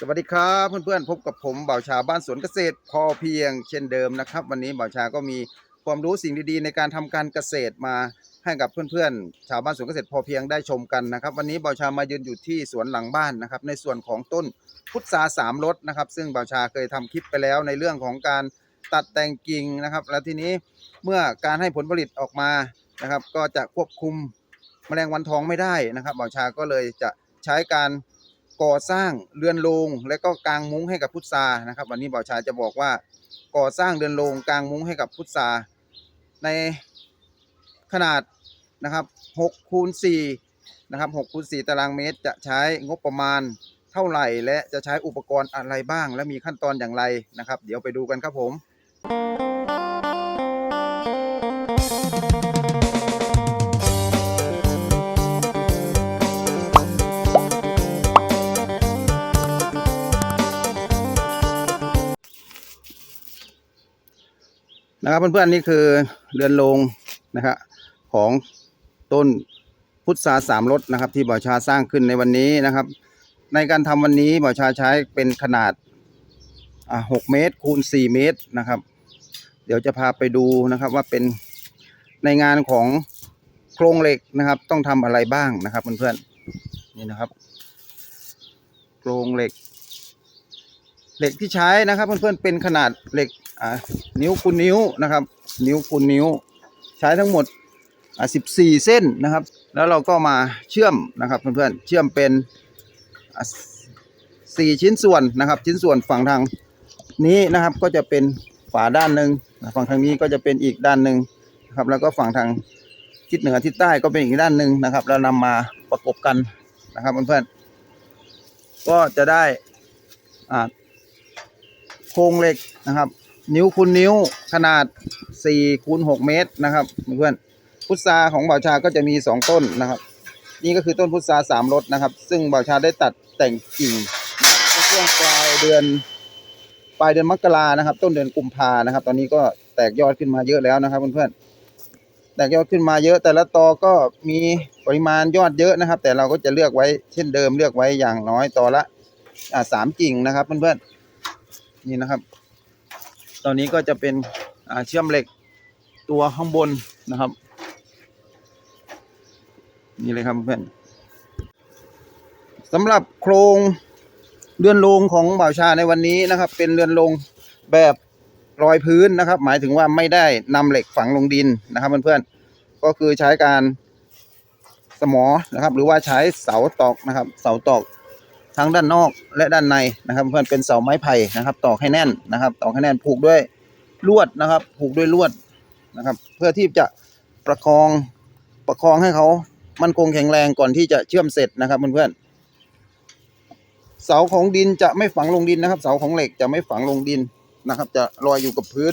สวัสดีครับเพื่อนๆพบกับผมบ่าวชาบ้านสวนเกษตร พอเพียงเช่นเดิมนะครับ วันนี้บ่าวชาก็มีความรู้สิ่งดีๆ ในการทำการเกษตรมาให้กับเพื่อนๆ ชาวบ้านสวนเกษตรพอเพียงได้ชมกันนะครับ วันนี้บ่าวชามายืนอยู่ที่สวนหลังบ้านนะครับ ในส่วนของต้นพุทราสามรสนะครับ ซึ่งบ่าวชาเคยทำคลิปไปแล้วในเรื่องของการตัดแต่งกิ่งนะครับ แล้วทีนี้เมื่อการให้ผลผลิตออกมานะครับ ก็จะควบคุมแมลงวันทองไม่ได้นะครับบ่าวชาก็เลยจะใช้การ ก่อสร้างเรือนโรงและก็กางมุ้งให้กับพุทรานะครับ วันนี้บ่าวชาจะบอกว่าก่อสร้างเรือนโรงกางมุ้งให้กับพุทราในขนาดนะครับ6คูณ4นะครับ6คูณ4ตารางเมตรจะใช้งบประมาณเท่าไหร่ และจะใช้อุปกรณ์อะไรบ้าง และมีขั้นตอนอย่างไรนะครับ เดี๋ยวไปดูกันครับผม นะครับเพื่อนๆนี่คือเรือนโรงนะครับของต้นพุทราสามรสนะครับ ที่บ่าวชาสร้างขึ้นในวันนี้นะครับ ในการทำวันนี้บ่าวชาใช้เป็นขนาดหกเมตรคูณสี่เมตรนะครับ เดี๋ยวจะพาไปดูนะครับว่าเป็นในงานของโครงเหล็กนะครับ ต้องทำอะไรบ้างนะครับเพื่อนๆนี่นะครับ โครงเหล็ก เหล็กที่ใช้นะครับเพื่อนๆเป็นขนาดเหล็ก อ่านิ้วคูณนิ้วนะครับ นิ้วคูณนิ้ว ใช้ทั้งหมดอ่า14เส้นนะครับ แล้วเราก็มาเชื่อมนะครับเพื่อนๆเชื่อมเป็นสี่ชิ้นส่วนนะครับ ชิ้นส่วนฝั่งทางนี้นะครับก็จะเป็นฝาด้านหนึ่งฝั่งทางนี้ก็จะเป็นอีกด้านหนึ่งนะครับแล้วก็ฝั่งทางทิศเหนือทิศใต้ก็เป็นอีกด้านหนึ่งนะครับ แล้วนำมาประกบกันนะครับเพื่อนๆก็จะได้อ่าโครงเหล็กนะครับ นิ้วคูณนิ้วขนาด4คูณ6เมตรนะครับเพื่อนพุทราของบ่าวชาก็จะมี 2 ต้นนะครับ นี่ก็คือต้นพุทราสามรสนะครับ ซึ่งบ่าวชาได้ตัดแต่งกิ่งในช่วงปลายเดือนปลายเดือนมกรานะครับ ต้นเดือนกุมภานะครับ ตอนนี้ก็แตกยอดขึ้นมาเยอะแล้วนะครับเพื่อนๆแตกยอดขึ้นมาเยอะ แต่ละตอก็มีปริมาณยอดเยอะนะครับ แต่เราก็จะเลือกไว้เช่นเดิมเลือกไว้อย่างน้อยตอละสามกิ่งนะครับเพื่อนๆนี่นะครับ ตอนนี้ก็จะเป็นเชื่อมเหล็กตัวข้างบนนะครับ นี่เลยครับเพื่อนสำหรับโครงเรือนโรงของบ่าวชาในวันนี้นะครับ เป็นเรือนโรงแบบรอยพื้นนะครับ หมายถึงว่าไม่ได้นำเหล็กฝังลงดินนะครับเพื่อนๆก็คือใช้การสมอนะครับ หรือว่าใช้เสาตอกนะครับ เสาตอก ทั้งด้านนอกและด้านในนะครับ เพื่อนเป็นเสาไม้ไผ่นะครับตอกให้แน่นนะครับตอกให้แน่นผูกด้วยลวดนะครับ ผูกด้วยลวดนะครับ เพื่อที่จะประคองประคองให้เขามันคงแข็งแรงก่อนที่จะเชื่อมเสร็จนะครับเพื่อนๆเสาของดินจะไม่ฝังลงดินนะครับ เสาของเหล็กจะไม่ฝังลงดินนะครับ จะลอยอยู่กับพื้น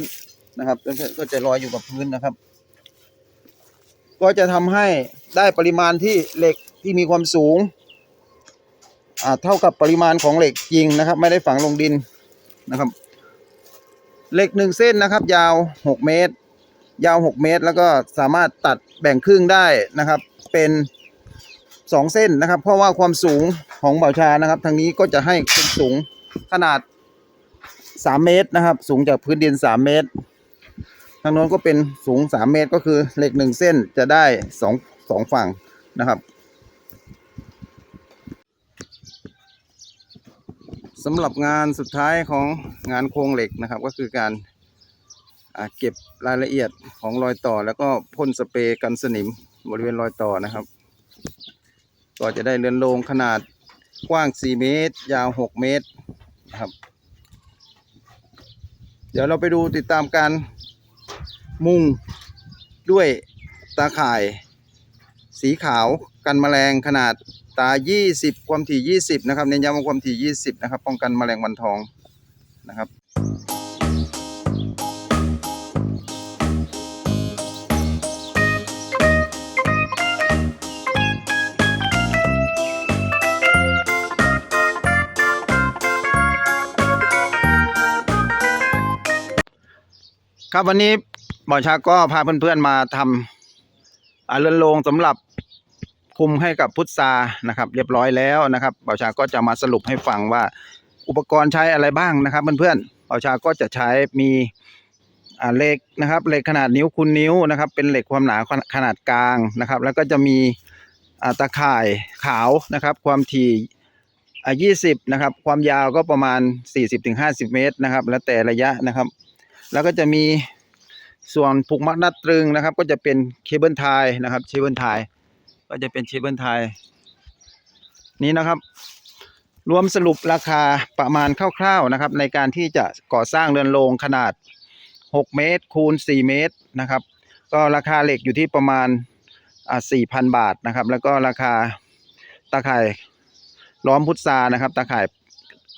นะครับเพื่อนๆก็จะลอยอยู่กับพื้นนะครับ ก็จะทำให้ได้ปริมาณที่เหล็กที่มีความสูง เท่ากับปริมาณของเหล็กจริงนะครับ ไม่ได้ฝังลงดินนะครับ เหล็กหนึ่งเส้นนะครับ ยาวหกเมตร ยาวหกเมตร แล้วก็สามารถตัดแบ่งครึ่งได้นะครับ เป็นสองเส้นนะครับ เพราะว่าความสูงของเบาชานะครับ ทางนี้ก็จะให้เป็นสูงขนาดสามเมตรนะครับ สูงจากพื้นดินสามเมตร ทางโน้นก็เป็นสูงสามเมตร ก็คือเหล็กหนึ่งเส้นจะได้สองสองฝั่งนะครับ สำหรับงานสุดท้ายของงานโครงเหล็กนะครับ ก็คือการเก็บรายละเอียดของรอยต่อ แล้วก็พ่นสเปรย์กันสนิมบริเวณรอยต่อนะครับ ก็จะได้เรือนโรงขนาดกว้าง 4 เมตร ยาว 6 เมตรนะครับ เดี๋ยวเราไปดูติดตามการมุงด้วยตาข่าย สีขาวกันแมลงขนาด ตา 20 ความถี่ 20 นะครับ เน้นย้ำว่าความถี่ 20 นะครับ ป้องกันแมลงวันทองนะครับครับวันนี้หมอชาก็พาเพื่อนๆมาทำอาเรือนโรงสำหรับ คุมให้กับพุทรานะครับ เรียบร้อยแล้วนะครับเบาชาก็จะมาสรุปให้ฟังว่าอุปกรณ์ใช้อะไรบ้างนะครับเพื่อนๆบ่าชาก็จะใช้มีเหล็กนะครับเหล็กขนาดนิ้วคูณนิ้วนะครับ เป็นเหล็กความหนาขนาดกลางนะครับ แล้วก็จะมีตะข่ายขาวนะครับ ความถี่อ่า20นะครับ ความยาวก็ประมาณ 40-50 เมตรนะครับ แล้วแต่ระยะนะครับ แล้วก็จะมีส่วนผูกมัดนัดตรึงนะครับ ก็จะเป็นเคเบิลไทยนะครับเคเบิลไทย ก็จะเป็นเคเบิลไทยนี้นะครับ รวมสรุปราคาประมาณคร่าวๆนะครับ ในการที่จะก่อสร้างเรือนโรงขนาด 6 เมตร คูณ 4 เมตรนะครับ ก็ราคาเหล็กอยู่ที่ประมาณอ่า4,000 บาทนะครับ แล้วก็ราคาตาข่ายล้อมพุทรานะครับ ตาข่าย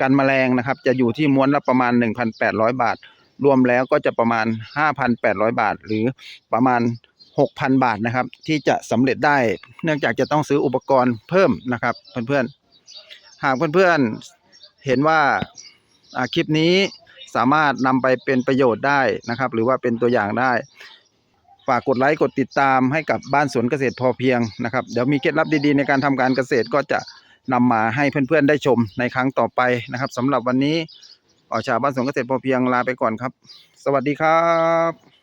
กันแมลงนะครับ จะอยู่ที่ม้วนละประมาณ 1,800 บาท รวมแล้วก็จะประมาณ 5,800 บาท หรือประมาณ 6,000 บาทนะครับ ที่จะสำเร็จได้เนื่องจากจะต้องซื้ออุปกรณ์เพิ่มนะครับ เพื่อนๆ หากเพื่อนๆ เห็นว่าคลิปนี้สามารถนำไปเป็นประโยชน์ได้นะครับ หรือว่าเป็นตัวอย่างได้ ฝากกดไลค์กดติดตามให้กับบ้านสวนเกษตรพอเพียงนะครับ เดี๋ยวมีเคล็ดลับดีๆ ในการทำการเกษตรก็จะนำมาให้เพื่อนๆ ได้ชมในครั้งต่อไปนะครับสำหรับวันนี้ออชาวบ้านสวนเกษตรพอเพียงลาไปก่อนครับ สวัสดีครับ